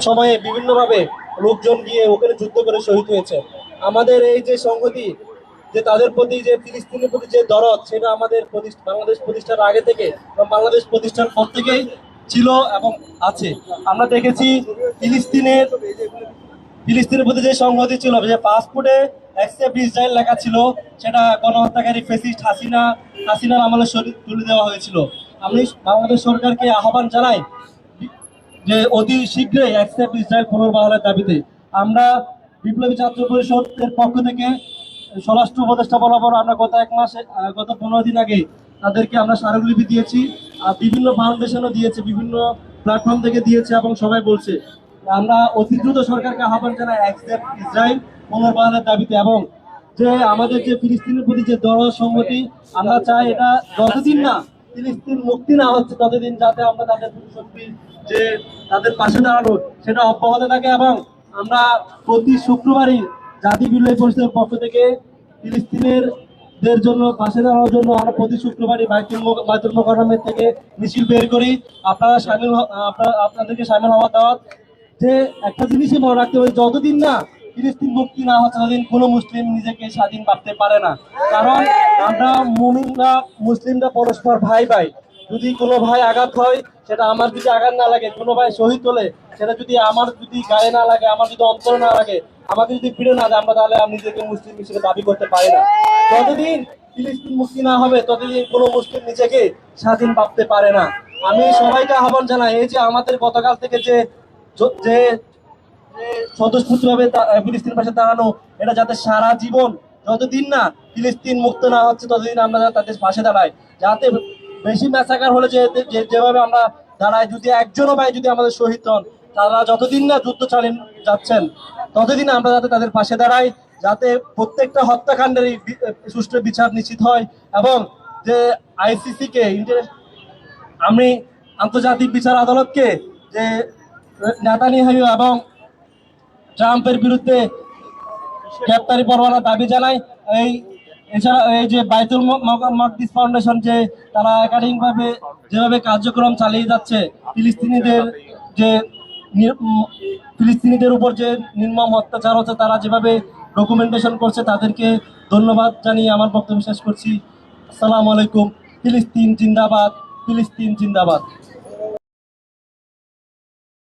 সময়ে বিভিন্নভাবে লোকজন গিয়ে ওখানে যুদ্ধ করে শহীদ হয়েছে। আমাদের এই যে সংহতি, যে তাদের প্রতি যে ফিলিস্তিনের প্রতি যে দরদ, সেটা আমাদের বাংলাদেশ প্রতিষ্ঠার আগে থেকে বাংলাদেশ প্রতিষ্ঠার পর থেকেই ছিল এবং আছে। আমরা দেখেছি ফিলিস্তিনের ফিলিস্তিনের প্রতি যে সংহতি ছিল, যে পাসপোর্টে অ্যাকসেপ্ট ইসরায়েল লেখা ছিল, সেটা গণহত্যাকারী ফেসিস্ট হাসিনা, হাসিনার আমলে সরি- তুলে দেওয়া হয়েছিল। আমি বাংলাদেশ সরকারকে আহ্বান জানাই যে অতি শীঘ্রই অ্যাকসেপ্ট ইসরায়েল পুনর্বহালের দাবিতে। আমরা বিপ্লবী ছাত্র পরিষদের পক্ষ থেকে স্বরাষ্ট্র উপদেষ্টা বরাবর আমরা গত এক মাসে গত পনেরো দিন আগে তাদেরকে আমরা স্মারকলিপি দিয়েছি, আর বিভিন্ন ফাউন্ডেশনও দিয়েছে, বিভিন্ন প্ল্যাটফর্ম থেকে দিয়েছে এবং সবাই বলছে, আমরা অতি দ্রুত সরকারকে আহ্বান জানাই অ্যাকসেপ্ট ইসরায়েল পুনর্বহালের দাবিতে এবং যে আমাদের যে ফিলিস্তিনের প্রতি যে দরদ সংহতি আমরা চাই এটা যতদিন না ফিলিস্তিন মুক্তি না হচ্ছে ততদিন যাতে আমরা তাদের শক্তি যে তাদের পাশে দাঁড়ানো সেটা অব্যাহত থাকে এবং আমরা প্রতি শুক্রবারই জাতি বিল্লয় পরিষদের পক্ষ থেকে ফিলিস্তিনের দের জন্য পাশে দাঁড়ানোর জন্য আমরা প্রতি শুক্রবারই বাইতুল বাইতুল মোকাররমের থেকে মিছিল বের করি। আপনারা সামিল আপনাদেরকে সামিল হওয়া দাওয়াত। যে একটা জিনিসই মনে রাখতে হবে, যতদিন না ফিলিস্তিন মুক্তি না হচ্ছে ততদিন কোনো মুসলিম নিজেকে স্বাধীন ভাবতে পারে না। কারণ আমরা মুমিনরা, মুসলিমরা পরস্পর ভাই ভাই। যদি কোনো ভাই আঘাত হয়, সেটা আমার যদি আঘাত না লাগে, কোনো ভাই শহীদ হলে, সেটা যদি আমার যদি গায়ে না লাগে, আমার যদি অন্তরে না লাগে আমাকে যদি ফিরে না দেয় আমরা তাহলে আমি নিজেকে মুসলিম হিসেবে দাবি করতে পারি না। যতদিন ফিলিস্তিন মুক্তি না হবে, ততদিন কোনো মুসলিম নিজেকে স্বাধীন ভাবতে পারে না। আমি সবাইকে আহ্বান জানাই, এই যে আমাদের গতকাল থেকে যে যে স্বতঃস্ফূর্তভাবে ফিলিস্তিন পাশে দাঁড়ানো, এটা যাতে সারা জীবন, যতদিন না ফিলিস্তিন মুক্ত না হচ্ছে, ততদিন আমরা তাদের পাশে দাঁড়াই। যাতে বেশি ম্যাসাকার হলে যে যেভাবে আমরা দাঁড়াই, যদি একজনও ভাই যদি আমাদের শহীদ হন, তারা যতদিন না যুদ্ধ চালিয়ে যাচ্ছেন, ততদিন আমরা যাতে তাদের পাশে দাঁড়াই, যাতে প্রত্যেকটা হত্যাকাণ্ডের সুষ্ঠু বিচার নিশ্চিত হয় এবং যে আইসিসি কে ইন্টার- আমি আন্তর্জাতিক বিচার আদালতকে, যে নেতানিয়াহু এবং ট্রাম্পের বিরুদ্ধে গ্রেপ্তারি পরোয়ানা দাবি জানায়। এই এছাড়া এই যে বাইতুল মকদিস ফাউন্ডেশন যে তারা একাধিকভাবে যেভাবে কার্যক্রম চালিয়ে যাচ্ছে, ফিলিস্তিনিদের যে ফিলিস্তিনিদের উপর যে নির্মম অত্যাচার হচ্ছে, তারা যেভাবে ডকুমেন্টেশন করছে, তাদেরকে ধন্যবাদ জানিয়ে আমার বক্তব্য শেষ করছি। আসসালামু আলাইকুম। ফিলিস্তিন জিন্দাবাদ ফিলিস্তিন জিন্দাবাদ।